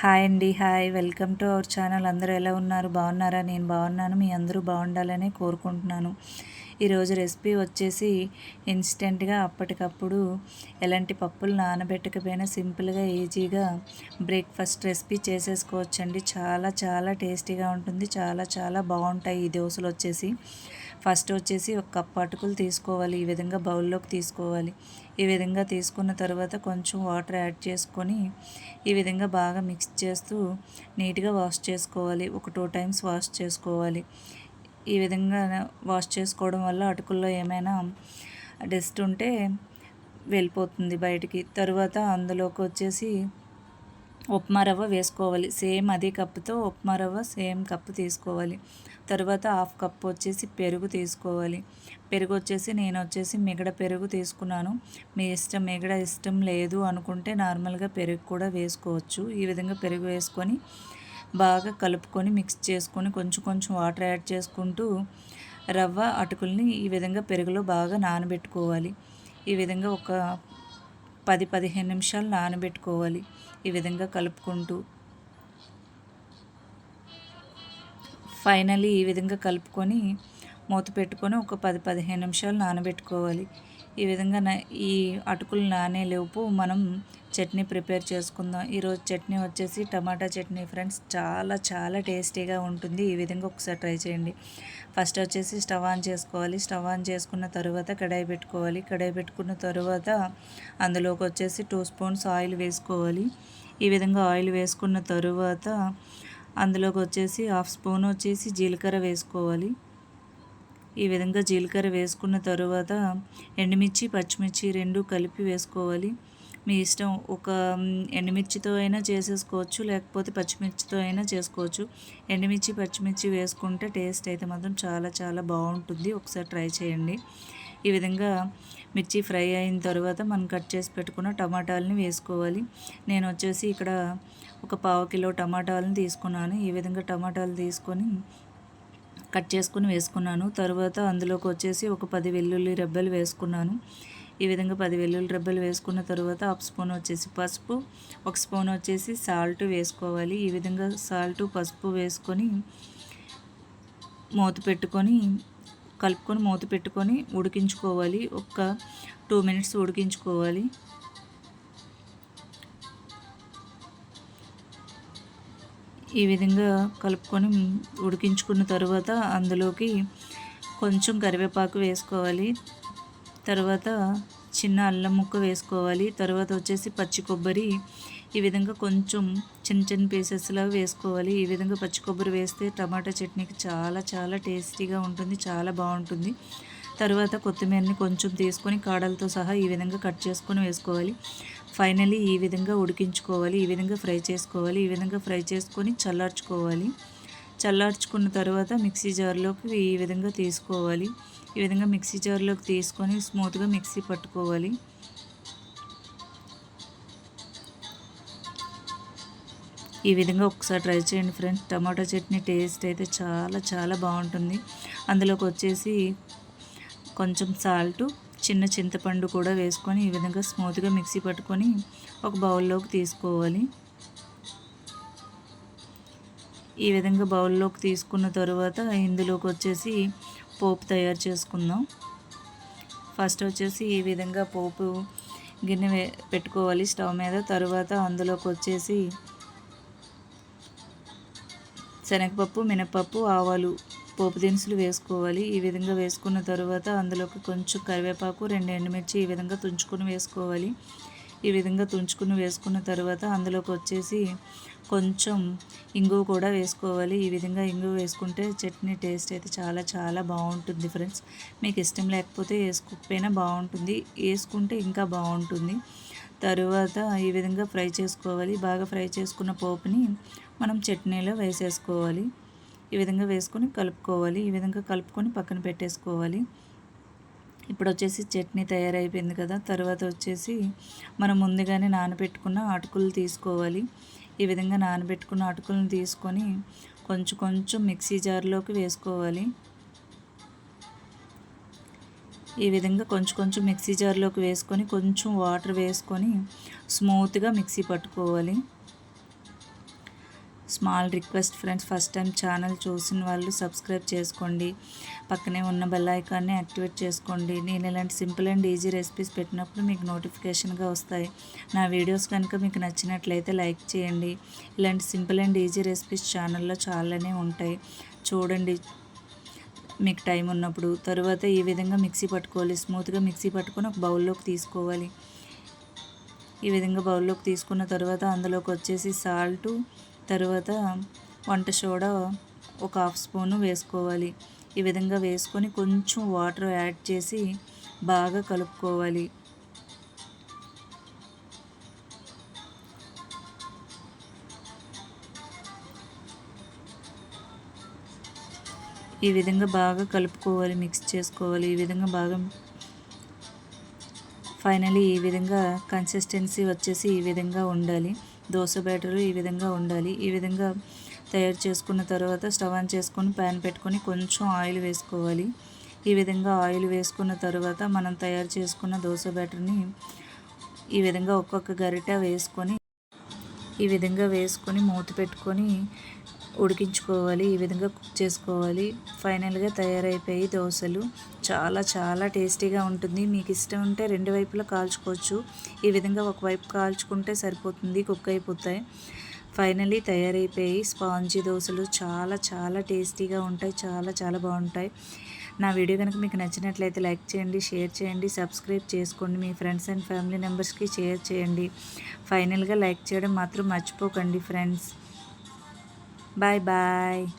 Hi అండి hi. Welcome to our channel. అందరూ ఎలా ఉన్నారు? బాగున్నారా? నేను బాగున్నాను. మీ అందరూ బాగుండాలని కోరుకుంటున్నాను. ఈరోజు రెసిపీ వచ్చేసి ఇన్స్టెంట్గా అప్పటికప్పుడు ఎలాంటి పప్పులు నానబెట్టకపోయినా సింపుల్గా ఈజీగా బ్రేక్ఫాస్ట్ రెసిపీ చేసేసుకోవచ్చండి. చాలా చాలా టేస్టీగా ఉంటుంది. చాలా చాలా బాగుంటాయి ఈ దోశలు వచ్చేసి. ఫస్ట్ వచ్చేసి ఒక కప్ అటుకులు తీసుకోవాలి ఈ విధంగా బౌల్లోకి తీసుకోవాలి. ఈ విధంగా తీసుకున్న తర్వాత కొంచెం వాటర్ యాడ్ చేసుకొని ఈ విధంగా బాగా మిక్స్ చేస్తూ నీట్గా వాష్ చేసుకోవాలి. ఒక టూ టైమ్స్ వాష్ చేసుకోవాలి. ఈ విధంగా వాష్ చేసుకోవడం వల్ల అటుకుల్లో ఏమైనా డస్ట్ ఉంటే వెళ్ళిపోతుంది బయటికి. తర్వాత అందులోకి వచ్చేసి ఉప్మా రవ్వ వేసుకోవాలి. సేమ్ అదే కప్పుతో ఉప్మా రవ్వ సేమ్ కప్పు తీసుకోవాలి. తర్వాత హాఫ్ కప్ వచ్చేసి పెరుగు తీసుకోవాలి. పెరుగు వచ్చేసి నేను వచ్చేసి మిగడ పెరుగు తీసుకున్నాను. మీ ఇష్టం మిగడ ఇష్టం లేదు అనుకుంటే నార్మల్గా పెరుగు కూడా వేసుకోవచ్చు. ఈ విధంగా పెరుగు వేసుకొని బాగా కలుపుకొని మిక్స్ చేసుకొని కొంచెం కొంచెం వాటర్ యాడ్ చేసుకుంటూ రవ్వ అటుకుల్ని ఈ విధంగా పెరుగులో బాగా నానబెట్టుకోవాలి. ఈ విధంగా ఒక పది పదిహేను నిమిషాలు నానబెట్టుకోవాలి. ఈ విధంగా కలుపుకుంటూ ఫైనలీ ఈ విధంగా కలుపుకొని మూత పెట్టుకొని ఒక పది పదిహేను నిమిషాలు నానబెట్టుకోవాలి. ఈ విధంగా ఈ అటుకులు నానేలోపు మనం చట్నీ ప్రిపేర్ చేసుకుందాం. ఈరోజు చట్నీ వచ్చేసి టమాటా చట్నీ ఫ్రెండ్స్. చాలా చాలా టేస్టీగా ఉంటుంది. ఈ విధంగా ఒకసారి ట్రై చేయండి. ఫస్ట్ వచ్చేసి స్టవ్ ఆన్ చేసుకోవాలి. స్టవ్ ఆన్ చేసుకున్న తర్వాత కడాయి పెట్టుకోవాలి. కడాయి పెట్టుకున్న తర్వాత అందులోకి వచ్చేసి టూ స్పూన్స్ ఆయిల్ వేసుకోవాలి. ఈ విధంగా ఆయిల్ వేసుకున్న తరువాత అందులోకి వచ్చేసి హాఫ్ స్పూన్ వచ్చేసి జీలకర్ర వేసుకోవాలి. ఈ విధంగా జీలకర్ర వేసుకున్న తరువాత ఎండుమిర్చి పచ్చిమిర్చి రెండు కలిపి వేసుకోవాలి. మీ ఇష్టం ఒక ఎండుమిర్చితో అయినా చేసేసుకోవచ్చు లేకపోతే పచ్చిమిర్చితో అయినా చేసుకోవచ్చు. ఎండుమిర్చి పచ్చిమిర్చి వేసుకుంటే టేస్ట్ అయితే మాత్రం చాలా చాలా బాగుంటుంది. ఒకసారి ట్రై చేయండి. ఈ విధంగా మిర్చి ఫ్రై అయిన తర్వాత మనం కట్ చేసి పెట్టుకున్న టమాటాలని వేసుకోవాలి. నేను వచ్చేసి ఇక్కడ ఒక పావు కిలో టమాటాలను తీసుకున్నాను. ఈ విధంగా టమాటాలు తీసుకొని కట్ చేసుకుని వేసుకున్నాను. తర్వాత అందులోకి వచ్చేసి ఒక పది వెల్లుల్లి రెబ్బలు వేసుకున్నాను. ఈ విధంగా పది వెల్లుల్లి రెబ్బలు వేసుకున్న తర్వాత హాఫ్ స్పూన్ వచ్చేసి పసుపు ఒక స్పూన్ వచ్చేసి సాల్ట్ వేసుకోవాలి. ఈ విధంగా సాల్ట్ పసుపు వేసుకొని మూత పెట్టుకొని కలుపుకొని మూత పెట్టుకొని ఉడికించుకోవాలి. ఒక టూ మినిట్స్ ఉడికించుకోవాలి. ఈ విధంగా కలుపుకొని ఉడికించుకున్న తర్వాత అందులోకి కొంచెం కరివేపాకు వేసుకోవాలి. తర్వాత చిన్న అల్లం ముక్క వేసుకోవాలి. తర్వాత వచ్చేసి పచ్చి కొబ్బరి ఈ విధంగా కొంచెం చిన్న చిన్న పీసెస్లో వేసుకోవాలి. ఈ విధంగా పచ్చి కొబ్బరి వేస్తే టమాటా చట్నీకి చాలా చాలా టేస్టీగా ఉంటుంది చాలా బాగుంటుంది. తర్వాత కొత్తిమీరని కొంచెం తీసుకొని కాడలతో సహా ఈ విధంగా కట్ చేసుకొని వేసుకోవాలి. ఫైనలీ ఈ విధంగా ఉడికించుకోవాలి. ఈ విధంగా ఫ్రై చేసుకోవాలి. ఈ విధంగా ఫ్రై చేసుకొని చల్లార్చుకోవాలి. చల్లార్చుకున్న తర్వాత మిక్సీ జార్లోకి ఈ విధంగా తీసుకోవాలి. ఈ విధంగా మిక్సీ జార్లోకి తీసుకొని స్మూత్గా మిక్సీ పట్టుకోవాలి. ఈ విధంగా ఒకసారి ట్రై చేయండి ఫ్రెండ్స్. టమాటో చట్నీ టేస్ట్ అయితే చాలా చాలా బాగుంటుంది. అందులోకి వచ్చేసి కొంచెం సాల్టు చిన్న చింతపండు కూడా వేసుకొని ఈ విధంగా స్మూత్గా మిక్సీ పట్టుకొని ఒక బౌల్లోకి తీసుకోవాలి. ఈ విధంగా బౌల్లోకి తీసుకున్న తర్వాత ఇందులోకి వచ్చేసి పోపు తయారు చేసుకుందాం. ఫస్ట్ వచ్చేసి ఈ విధంగా పోపు గిన్నె పెట్టుకోవాలి స్టవ్ మీద. తర్వాత అందులోకి వచ్చేసి శనగపప్పు మినపప్పు ఆవాలు పోపు దినుసులు వేసుకోవాలి. ఈ విధంగా వేసుకున్న తర్వాత అందులోకి కొంచెం కరివేపాకు రెండు ఎండుమిర్చి ఈ విధంగా తుంచుకొని వేసుకోవాలి. ఈ విధంగా తుంచుకుని వేసుకున్న తర్వాత అందులోకి వచ్చేసి కొంచెం ఇంగువ కూడా వేసుకోవాలి. ఈ విధంగా ఇంగువ వేసుకుంటే చట్నీ టేస్ట్ అయితే చాలా చాలా బాగుంటుంది ఫ్రెండ్స్. మీకు ఇష్టం లేకపోతే వేసుకోకపోయినా బాగుంటుంది. వేసుకుంటే ఇంకా బాగుంటుంది. తరువాత ఈ విధంగా ఫ్రై చేసుకోవాలి. బాగా ఫ్రై చేసుకున్న పోపుని మనం చట్నీలో వేసేసుకోవాలి. ఈ విధంగా వేసుకొని కలుపుకోవాలి. ఈ విధంగా కలుపుకొని పక్కన పెట్టేసుకోవాలి. ఇప్పుడు వచ్చేసి చట్నీ తయారైపోయింది కదా. తర్వాత వచ్చేసి మనం ముందుగానే నానబెట్టుకున్న అటుకులు తీసుకోవాలి. ఈ విధంగా నానబెట్టుకున్న అటుకులను తీసుకొని కొంచెం కొంచెం మిక్సీ జార్లోకి వేసుకోవాలి. ఈ విధంగా కొంచెం కొంచెం మిక్సీ జార్లోకి వేసుకొని కొంచెం వాటర్ వేసుకొని స్మూత్గా మిక్సీ పట్టుకోవాలి. Small request friends first time channel చూసిన వాళ్ళు సబ్స్క్రైబ్ చేసుకోండి. పక్కనే ఉన్న బెల్ ఐకాన్ని యాక్టివేట్ చేసుకోండి. నేను ఇలాంటి సింపుల్ అండ్ ఈజీ రెసిపీస్ పెట్టినప్పుడు మీకు నోటిఫికేషన్గా వస్తాయి. నా వీడియోస్ కనుక మీకు నచ్చినట్లయితే లైక్ చేయండి. ఇలాంటి సింపుల్ అండ్ ఈజీ రెసిపీస్ ఛానల్లో చాలానే ఉంటాయి. చూడండి. మీకు టైం ఉన్నప్పుడు తర్వాత ఈ విధంగా మిక్సీ పట్టుకోవాలి. స్మూత్గా మిక్సీ పట్టుకొని ఒక బౌల్లోకి తీసుకోవాలి. ఈ విధంగా బౌల్లోకి తీసుకున్న తర్వాత అందులోకి వచ్చేసి సాల్టు తర్వాత వంట సోడా ఒక హాఫ్ స్పూను వేసుకోవాలి. ఈ విధంగా వేసుకొని కొంచెం వాటర్ యాడ్ చేసి బాగా కలుపుకోవాలి. ఈ విధంగా బాగా కలుపుకోవాలి మిక్స్ చేసుకోవాలి. ఈ విధంగా బాగా ఫైనలీ ఈ విధంగా కన్సిస్టెన్సీ వచ్చేసి ఈ విధంగా ఉండాలి. దోశ బ్యాటర్ ఈ విధంగా ఉండాలి. ఈ విధంగా తయారు చేసుకున్న తర్వాత స్టవ్ ఆన్ చేసుకొని ప్యాన్ పెట్టుకొని కొంచెం ఆయిల్ వేసుకోవాలి. ఈ విధంగా ఆయిల్ వేసుకున్న తర్వాత మనం తయారు చేసుకున్న దోశ బ్యాటర్ని ఈ విధంగా ఒక్కొక్క గరిట వేసుకొని ఈ విధంగా వేసుకొని మూత పెట్టుకొని ఉడికించుకోవాలి ఈ విధంగా కుక్ చేసుకోవాలి. ఫైనల్గా తయారైపోయి దోశలు. చాలా చాలా టేస్టీగా ఉంటుంది. మీకు ఇష్టం ఉంటే రెండు వైపులా కాల్చుకోవచ్చు. ఈ విధంగా ఒకవైపు కాల్చుకుంటే సరిపోతుంది కుక్ అయిపోతాయి. ఫైనలీ తయారైపోయి స్పాంజీ దోశలు చాలా చాలా టేస్టీగా ఉంటాయి. చాలా చాలా బాగుంటాయి. నా వీడియో కనుక మీకు నచ్చినట్లయితే లైక్ చేయండి షేర్ చేయండి సబ్స్క్రైబ్ చేసుకోండి. మీ ఫ్రెండ్స్ అండ్ ఫ్యామిలీ మెంబర్స్కి షేర్ చేయండి. ఫైనల్గా లైక్ చేయడం మాత్రం మర్చిపోకండి ఫ్రెండ్స్. Bye-bye.